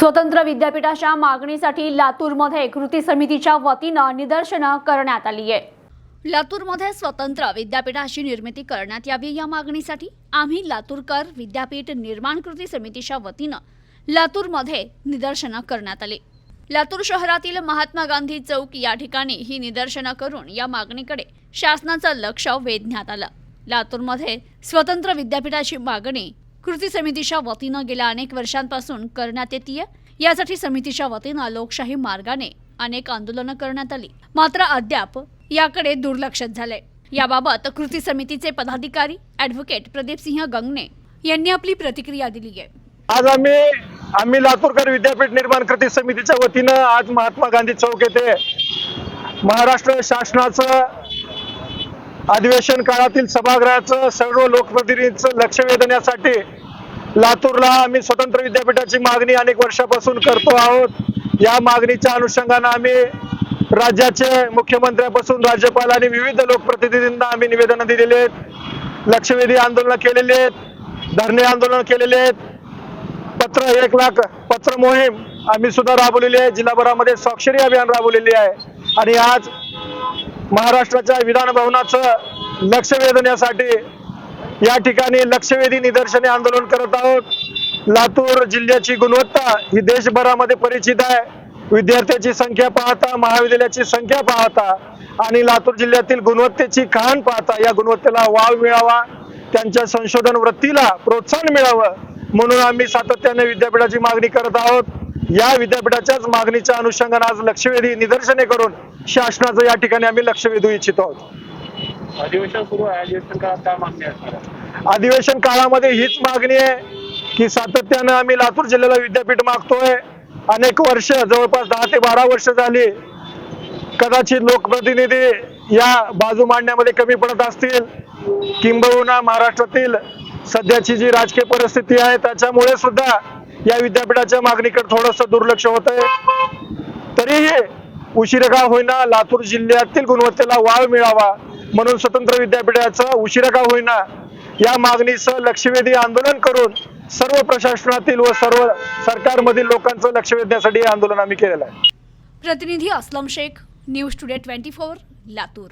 स्वतंत्र विद्यापीठाच्या मागणीसाठी लातूरमध्ये कृती समितीच्या वतीनं निदर्शनं करण्यात आली आहे. लातूरमध्ये स्वतंत्र विद्यापीठाची निर्मिती करण्यात यावी या मागणीसाठी आम्ही लातूरकर विद्यापीठ निर्माण कृती समितीच्या वतीनं लातूरमध्ये निदर्शनं करण्यात आली. लातूर शहरातील महात्मा गांधी चौक या ठिकाणी ही निदर्शनं करून या मागणीकडे शासनाचं लक्ष वेधण्यात आलं. लातूरमध्ये स्वतंत्र विद्यापीठाची मागणी कृती समितीच्या वतीनं गेल्या अनेक वर्षांपासून करण्यात येते यासाठी समितीच्या वतीनं लोकशाही मार्गाने अनेक आंदोलनं करण्यात आली. मात्र अद्याप याकडे दुर्लक्ष झालंय. याबाबत कृती समितीचे पदाधिकारी ॲडव्होकेट प्रदीपसिंह गंगणे यांनी आपली प्रतिक्रिया दिली आहे. आज आम्ही आम्ही लातूरकर विद्यापीठ निर्माण कृती समितीच्या वतीनं आज महात्मा गांधी चौक येथे महाराष्ट्र शासनाचं अधिवेशन काळातील सभागृहाचं सर्व लोकप्रतिनिधींचं लक्ष वेधण्यासाठी लातूरला आम्ही स्वतंत्र विद्यापीठाची मागणी अनेक वर्षापासून करतो आहोत. या मागणीच्या अनुषंगानं आम्ही राज्याचे मुख्यमंत्र्यापासून राज्यपाल आणि विविध लोकप्रतिनिधींना आम्ही निवेदनं दिलेली आहेत. लक्षवेधी आंदोलनं केलेली आहेत. धरणे आंदोलन केलेले आहेत. पत्र एक लाख पत्र मोहीम आम्ही सुद्धा राबवलेली आहे. जिल्हाभरामध्ये स्वाक्षरी अभियान राबवलेली आहे. आणि आज महाराष्ट्राच्या विधान भवनाचं लक्ष वेधण्यासाठी या ठिकाणी लक्षवेधी निदर्शने आंदोलन करत आहोत. लातूर जिल्ह्याची गुणवत्ता ही देशभरामध्ये परिचित आहे. विद्यार्थ्याची संख्या पाहता महाविद्यालयाची संख्या पाहता आणि लातूर जिल्ह्यातील गुणवत्तेची कहाण पाहता या गुणवत्तेला वाव मिळावा त्यांच्या संशोधन वृत्तीला प्रोत्साहन मिळावं म्हणून आम्ही सातत्याने विद्यापीठाची मागणी करत आहोत. या विद्यापीठाच्याच मागणीच्या अनुषंगाने आज लक्षवेधी निदर्शने करून शासनाचं या ठिकाणी आम्ही लक्ष वेधू इच्छित आहोत. अधिवेशन सुरू आहे अधिवेशन काळात काय मागणी असणार अधिवेशन काळामध्ये हीच मागणी आहे की सातत्यानं आम्ही लातूर जिल्ह्याला विद्यापीठ मागतोय. अनेक वर्ष जवळपास दहा ते बारा वर्ष झाली कदाचित लोकप्रतिनिधी या बाजू मांडण्यामध्ये कमी पडत असतील. किंबहुना महाराष्ट्रातील सध्याची जी राजकीय परिस्थिती आहे त्याच्यामुळे सुद्धा या विद्यापीठाच्या मागणीकडे थोडस दुर्लक्ष होत आहे. तरीही उशिरा का होईना लातूर जिल्ह्यातील गुणवत्तेला वाव मिळावा म्हणून स्वतंत्र विद्यापीठाचं उशिरा का होईना या मागणीचं लक्षवेधी आंदोलन करून सर्व प्रशासनातील व सर्व सरकारमधील लोकांचं लक्ष वेधण्यासाठी हे आंदोलन आम्ही केलेलं आहे. प्रतिनिधी Aslam Shaikh news today twenty four Latur.